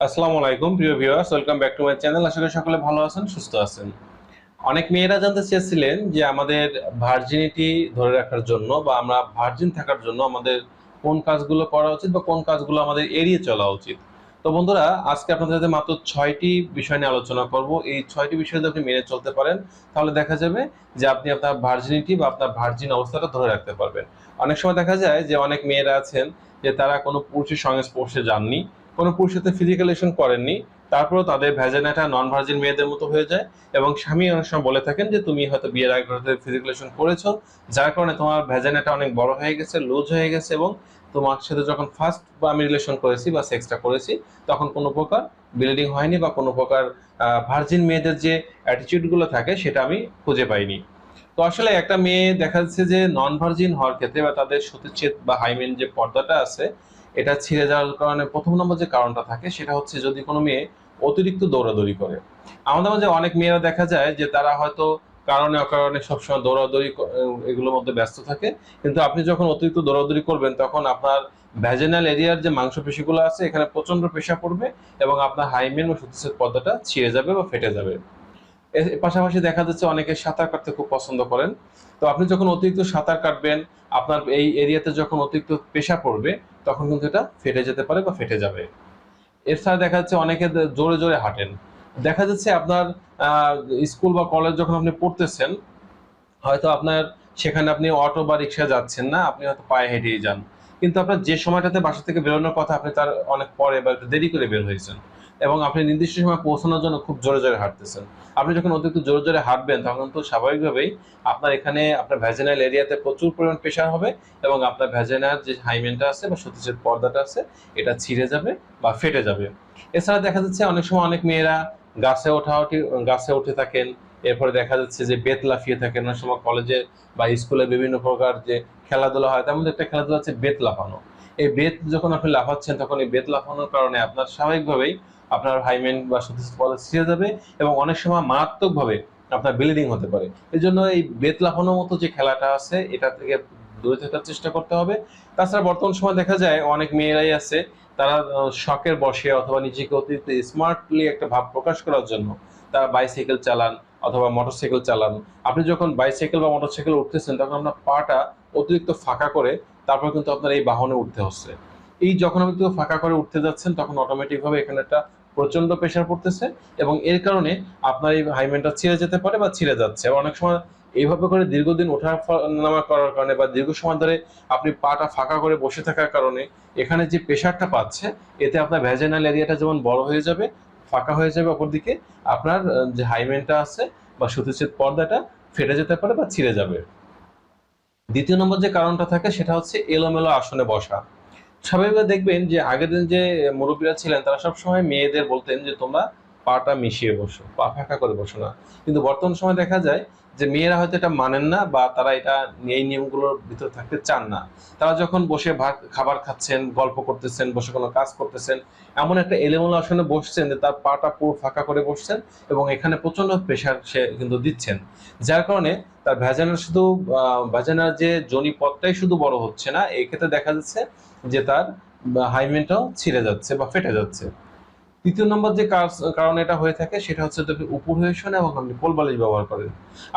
আসসালামু আলাইকুম, প্রিয় viewers welcome back to my channel আশা করি সকলে ভালো আছেন, সুস্থ আছেন। অনেক মেয়েরা জানতে চেয়েছিলেন যে আমাদের ভার্জিনিটি ধরে রাখার জন্য বা আমরা ভার্জিন থাকার জন্য আমাদের কোন কাজগুলো করা উচিত বা কোন কাজগুলো আমাদের এড়িয়ে চলা উচিত। তো বন্ধুরা, আজকে আপনাদের সাথে মাত্র ছয়টি বিষয় নিয়ে আলোচনা করব। এই ছয়টি বিষয় যদি আপনি মেনে চলতে পারেন, তাহলে দেখা যাবে যে আপনি আপনার ভার্জিনিটি বা আপনার ভার্জিন অবস্থাটা ধরে রাখতে পারবেন। অনেক সময় দেখা যায় যে অনেক মেয়েরা আছেন যে তারা কোনো পুরুষের সংস্পর্শে যাননি কোনো পুরুষের সাথে ফিজিক্যাল রিলেশন করেননি। তারপরেও তাদের ভ্যাজানাটা নন ভার্জিন মেয়েদের মতো হয়ে যায় এবং স্বামী অনেক সময় বলে থাকেন যে, তুমি হয়তো বিয়ের আগে ফিজিক্যাল রিলেশন করেছ, যার কারণে তোমার ভ্যাজানাটা অনেক বড় হয়ে গেছে লুজ হয়ে গেছে এবং তোমার সাথে যখন ফার্স্ট বা আমি রিলেশন করেছি বা সেক্সটা করেছি, তখন কোনো প্রকার ব্লিডিং হয়নি বা কোনো প্রকার ভার্জিন মেয়েদের যে অ্যাটিটিউডগুলো থাকে, সেটা আমি খুঁজে পাইনি। তো আসলে একটা মেয়ে দেখা যাচ্ছে যে নন ভার্জিন হওয়ার ক্ষেত্রে বা তাদের সতীচ্ছেদ বা হাইমেন যে পর্দাটা আছে এটা ছিঁড়ে যাওয়ার কারণে প্রথম নম্বর যে কারণটা থাকে, সেটা হচ্ছে যদি কোনো মেয়ে অতিরিক্ত দৌড়াদৌড়ি করে। আমাদের মাঝে অনেক মেয়েরা দেখা যায় যে তারা হয়তো কারণে অকারণে সবসময় দৌড়াদৌড়ি এগুলোর মধ্যে ব্যস্ত থাকে। কিন্তু আপনি যখন অতিরিক্ত দৌড়াদৌড়ি করবেন, তখন আপনার ভ্যাজেনাল এরিয়ার যে মাংসপেশিগুলো আছে, এখানে প্রচণ্ড পেশা পড়বে এবং আপনার হাইমেন ও সতীচ্ছেদ পর্দাটা ছিঁড়ে যাবে বা ফেটে যাবে। পাশাপাশি দেখা যাচ্ছে অনেকে সাঁতার কাটতে খুব পছন্দ করেন। তো আপনি যখন অতিরিক্ত সাঁতার কাটবেন, আপনার এই এরিয়াতে যখন অতিরিক্ত পেশা পড়বে, তখন কিন্তু এটা ফেটে যেতে পারে বা ফেটে যাবে। এছাড়া দেখা যাচ্ছে অনেকে জোরে জোরে হাঁটেন। দেখা যাচ্ছে আপনার স্কুল বা কলেজ যখন আপনি পড়তেছেন, হয়তো আপনার সেখানে আপনি অটো বা রিক্সা যাচ্ছেন না, আপনি হয়তো পায়ে হেঁটেই যান। কিন্তু আপনার যে সময়টাতে বাসা থেকে বেরোনোর কথা আপনি তার অনেক পরে বা দেরি করে বের হয়েছেন। এবং আপনি নির্দিষ্ট সময় পৌঁছানোর জন্য খুব জোরে জোরে হাঁটতেছেন। আপনি যখন অতিরিক্ত জোরে জোরে হাঁটবেন, তখন তো স্বাভাবিকভাবেই আপনার এখানে আপনার ভ্যাজেনাল এরিয়াতে প্রচুর পরিমাণ প্রেশার হবে এবং আপনার ভ্যাজেনাল যে হাইমেনটা আছে বা সতীশের পর্দাটা আছে, এটা ছিঁড়ে যাবে বা ফেটে যাবে। এছাড়া দেখা যাচ্ছে অনেক সময় অনেক মেয়েরা গাছে ওঠা গাছে উঠে থাকেন, এরপরে দেখা যাচ্ছে যে বেত লাফিয়ে থাকেন। অনেক সময় কলেজে বা স্কুলে বিভিন্ন প্রকার যে খেলাধুলা হয় তার মধ্যে একটা খেলাধুলা হচ্ছে বেত লাফানো। এই বেত যখন আপনি লাফাচ্ছেন, তখন এই বেত লাফানোর কারণে আপনার স্বাভাবিকভাবেই আপনার হাইমেন বা পদে ছিঁড়ে যাবে এবং অনেক সময় মারাত্মকভাবে আপনার ব্লিডিং হতে পারে। এই জন্য এই বেত লাফানোর মতো যে খেলাটা আছে, এটা থেকে দূরে থাকার চেষ্টা করতে হবে। তাছাড়া বর্তমান সময় দেখা যায় অনেক মেয়েরাই আছে, তারা শখের বসে অথবা নিজেকে অতিরিক্ত স্মার্টলি একটা ভাব প্রকাশ করার জন্য তারা বাইসাইকেল চালান অথবা মোটরসাইকেল চালান। আপনি যখন বাইসাইকেল বা মোটরসাইকেল উঠতেছেন, তখন আপনার পাটা অতিরিক্ত ফাঁকা করে তারপর কিন্তু আপনার এই বাহনে উঠতে হচ্ছে। এই যখন আপনি ফাঁকা করে উঠতে যাচ্ছেন, তখন অটোমেটিক ভাবে এখানে একটা প্রচণ্ড প্রেশার পড়তেছে এবং এর কারণে আপনার এই হাইমেনটা ছিঁড়ে যেতে পারে বা ছিঁড়ে যাচ্ছে। অনেক সময় এইভাবে করে দীর্ঘদিন ওঠা নামা করার কারণে বা দীর্ঘ সময় ধরে আপনি পাটা ফাঁকা করে বসে থাকার কারণে এখানে যে প্রেশারটা পাচ্ছে, এতে আপনার ভ্যাজেনাল এরিয়াটা যেমন বড় হয়ে যাবে, ফাঁকা হয়ে যাবে অপরদিকে, আপনার যে হাইমেনটা আছে বা সতীচ্ছেদ পর্দাটা ফেটে যেতে পারে বা ছিঁড়ে যাবে। দ্বিতীয় নম্বর যে কারণটা থাকে সেটা হচ্ছে এলোমেলো আসনে বসা। স্বাভাবিকভাবে দেখবেন যে আগের দিন যে মুরব্বীরা ছিলেন, তারা সবসময় মেয়েদের বলতেন যে, তোমরা পাটা মিশিয়ে বসো, পা ফাঁকা করে বসো না। কিন্তু বর্তমান সময় দেখা যায় যে, মেয়েরা হয়তো এটা মানেন না বা তারা এটা এই নিয়মগুলোর ভিতরে থাকতে চান না। তারা যখন বসে ভাত, খাবার খাচ্ছেন, গল্প করতেছেন, বসে কোনো কাজ করতেছেন, এমন একটা এলেমেলো আসনে বসছেন যে, তার পাটা পুরো ফাঁকা করে বসছেন এবং এখানে প্রচণ্ড প্রেশার সে কিন্তু দিচ্ছেন। যার কারণে তার ভ্যাজানার শুধু ভ্যাজানার যে জনি পথটাই শুধু বড় হচ্ছে না। এই ক্ষেত্রে দেখা যাচ্ছে যে তার হাইমেনটাও ছিঁড়ে যাচ্ছে বা ফেটে যাচ্ছে। তৃতীয় নম্বর যে কারণ এটা হয়ে থাকে, সেটা হচ্ছে যদি উপর হয়ে শোন এবং আপনি কোল বালিশ ব্যবহার করেন।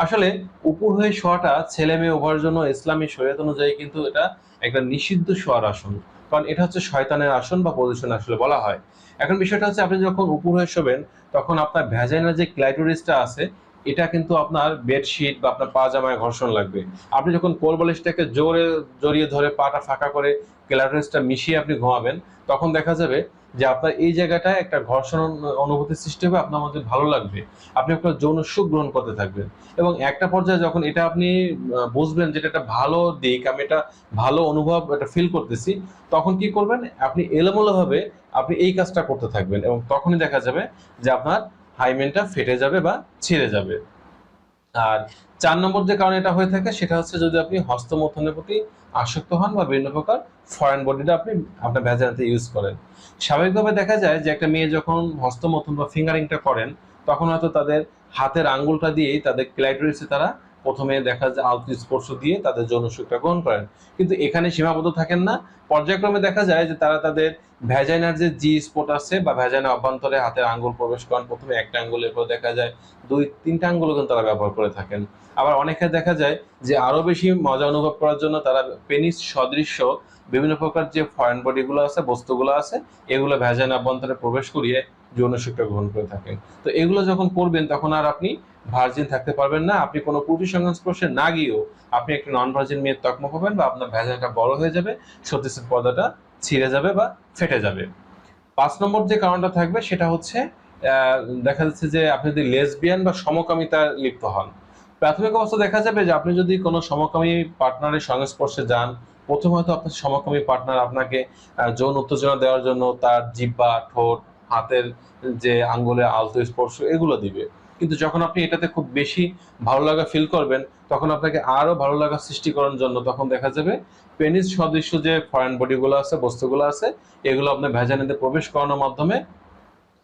আসলে উপর হয়ে শোয়াটা ছেলে মেয়ে উভয়ের জন্য ইসলামী শরীয়ত অনুযায়ী কিন্তু এটা একটা নিষিদ্ধ শোয়ার আসন। কারণ এটা হচ্ছে শয়তানের আসন বা পজিশন আসলে বলা হয়। এখন বিষয়টা হচ্ছে আপনি যখন উপর হয়ে শোবেন, তখন আপনার ভ্যাজাইনার যে ক্লাইটোরিসটা আছে এটা কিন্তু আপনার বেডশিট বা আপনার পাজামায় ঘর্ষণ লাগবে। আপনি যখন কোল বালিশটাকে জোরে জড়িয়ে ধরে পাটা ফাঁকা করে ক্লাইটোরিসটা মিশিয়ে আপনি ঘুমাবেন, তখন দেখা যাবে যে আপনার এই জায়গাটায় একটা ঘর্ষণ অনু- অনুভূতি সৃষ্টি হবে, আপনার মধ্যে ভালো লাগবে। আপনি আপনার যৌন সুখ গ্রহণ করতে থাকবেন। এবং একটা পর্যায়ে যখন এটা আপনি বুঝবেন যেটা একটা ভালো দিক, আমি এটা ভালো অনুভব, এটা ফিল করতেছি, তখন কি করবেন? আপনি এলোমেলোভাবে আপনি এই কাজটা করতে থাকবেন। এবং তখনই দেখা যাবে যে আপনার হাইমেনটা ফেটে যাবে বা ছিঁড়ে যাবে। আর চার নম্বর যে কারণে এটা হয়ে থাকে, সেটা হচ্ছে যদি আপনি হস্তমথনের প্রতি আসক্ত হন বা বিভিন্ন প্রকার ফরেন বডিটা আপনি আপনার ভ্যাজানাতে ইউজ করেন। স্বাভাবিকভাবে দেখা যায় যে একটা মেয়ে যখন হস্তমথন বা ফিঙ্গারিংটা করেন, তখন হয়তো তাদের হাতের আঙ্গুলটা দিয়েই তাদের ক্লাইটোরিসে তারা প্রথমে দেখা যায় আলতু স্পর্শ দিয়ে তাদের যৌন সুখটা গ্রহণ করেন। কিন্তু এখানে সীমাবদ্ধ থাকেন না। পর্যায়ক্রমে দেখা যায় যে তারা তাদের ভ্যাজাইনার যে জি স্পট আছে বা ভ্যাজাইনা অভ্যন্তরে হাতের আঙ্গুল প্রবেশ করেন। প্রথমে একটা আঙ্গুল এরপর দেখা যায় দুই, তিনটা আঙ্গুলও কিন্তু তারা ব্যবহার করে থাকেন। আবার অনেকে দেখা যায় যে আরও বেশি মজা অনুভব করার জন্য তারা পেনিস সদৃশ্য বিভিন্ন প্রকার যে ফরেন বডিগুলো আছে, বস্তুগুলো আছে, এগুলো ভ্যাজাইনা অভ্যন্তরে প্রবেশ করিয়ে যৌন শিক্ষা গ্রহণ করে থাকেন। তো এগুলো যখন করবেন, তখন আর আপনি ভার্জিন থাকতে পারবেন না। আপনি কোনো পুরুষ সংস্পর্শে না গিয়েও আপনি একটা নন ভার্জিন মেয়ের তকমা পাবেন বা আপনার ভ্যাজাইনটা বড় হয়ে যাবে সত্যিসের পর্দাটা ছিঁড়ে যাবে বা ফেটে যাবে। পাঁচ নম্বর যে কারণটা থাকবে, সেটা হচ্ছে দেখা যাচ্ছে যে আপনি যদি লেসবিয়ান বা সমকামিতা লিপ্ত হন, প্রাথমিক অবস্থা দেখা যাবে যে আপনি যদি কোনো সমকামী পার্টনারের সংস্পর্শে যান, প্রথম হয়তো আপনার সমকামী পার্টনার আপনাকে যৌন উত্তেজনা দেওয়ার জন্য তার জিব্বা ঠোঁট হাতের যে আঙ্গুলে আলতো স্পর্শ, এগুলো দিবে। কিন্তু যখন আপনি এটাতে খুব বেশি ভালো লাগা ফিল করবেন, তখন আপনাকে আরও ভালো লাগা সৃষ্টি করার জন্য তখন দেখা যাবে পেনিস সদৃশ্য যে ফরেন বডিগুলো আছে, বস্তুগুলো আছে, এগুলো আপনার ভ্যাজানিতে প্রবেশ করানোর মাধ্যমে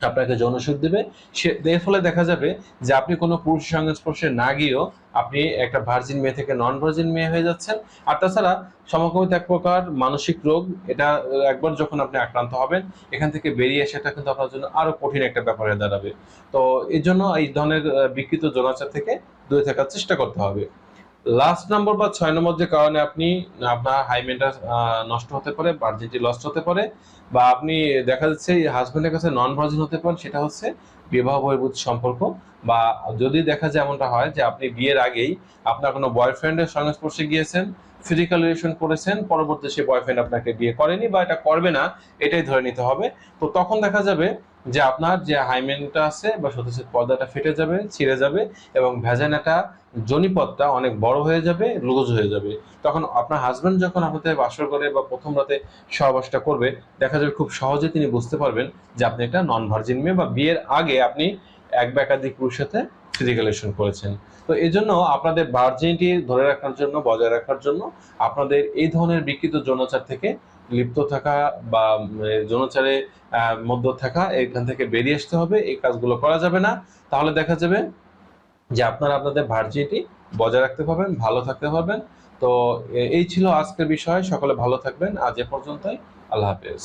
আপনাকে যৌনসুখ দেবে। সে এর ফলে দেখা যাবে যে আপনি কোনো পুরুষ সংস্পর্শে না গিয়েও আপনি একটা ভার্জিন মেয়ে থেকে নন ভার্জিন মেয়ে হয়ে যাচ্ছেন। আর তাছাড়া সমকামিতা এক প্রকার মানসিক রোগ, এটা একবার যখন আপনি আক্রান্ত হবেন, এখান থেকে বেরিয়ে আসাটা কিন্তু আপনার জন্য আরও কঠিন একটা ব্যাপারে দাঁড়াবে। তো এই জন্য এই ধরনের বিকৃত যৌনাচার থেকে দূরে থাকার চেষ্টা করতে হবে। লাস্ট নম্বর বা ছয় নম্বর যে কারণে আপনি, আপনার হাইমেনটা নষ্ট হতে পারে ভার্জিনটি লস্ট হতে পারে, বা আপনি দেখা যাচ্ছে হাজবেন্ডের কাছে নন ভার্জিন হতে পারেন, সেটা হচ্ছে বিবাহ বহির্ভূত সম্পর্ক। বা যদি দেখা যায় এমনটা হয় যে আপনি বিয়ের আগেই আপনার কোনো বয়ফ্রেন্ডের সংস্পর্শে গিয়েছেন ফিজিক্যাল রিলেশন করেছেন, পরবর্তী সে বয়ফ্রেন্ড আপনাকে বিয়ে করেনি বা এটা করবে না, এটাই ধরে নিতে হবে। তো তখন দেখা যাবে যে আপনার যে হাইমেনটা আছে বা সদস্যের পর্দাটা ফেটে যাবে, ছিঁড়ে যাবে এবং ভ্যাজানাটা, জনিপথটা অনেক বড় হয়ে যাবে লুজ হয়ে যাবে। তখন আপনার হাজবেন্ড যখন আপনাদের বাসর করে বা প্রথম রাতে সহবাসটা করবে, দেখা যাবে খুব সহজে তিনি বুঝতে পারবেন যে আপনি একটা নন ভার্জিন মেয়ে বা বিয়ের আগে আপনি এক বা একাধিক পুরুষের সাথে ফিজিক্যাল রিলেশন করেছেন। তো এই জন্য আপনাদের ভার্জিনিটি ধরে রাখার জন্য, বজায় রাখার জন্য আপনাদের এই ধরনের বিকৃত যৌনাচার থেকে লিপ্ত থাকা বা জনচারে মধ্য থাকা, এখান থেকে বেরিয়ে আসতে হবে, এই কাজগুলো করা যাবে না। তাহলে দেখা যাবে যে আপনারা আপনাদের ভার্জিটি বজায় রাখতে পারবেন, ভালো থাকতে পারবেন। তো এই ছিল আজকের বিষয়। সকলে ভালো থাকবেন। আজ এ পর্যন্তই। আল্লাহ হাফেজ।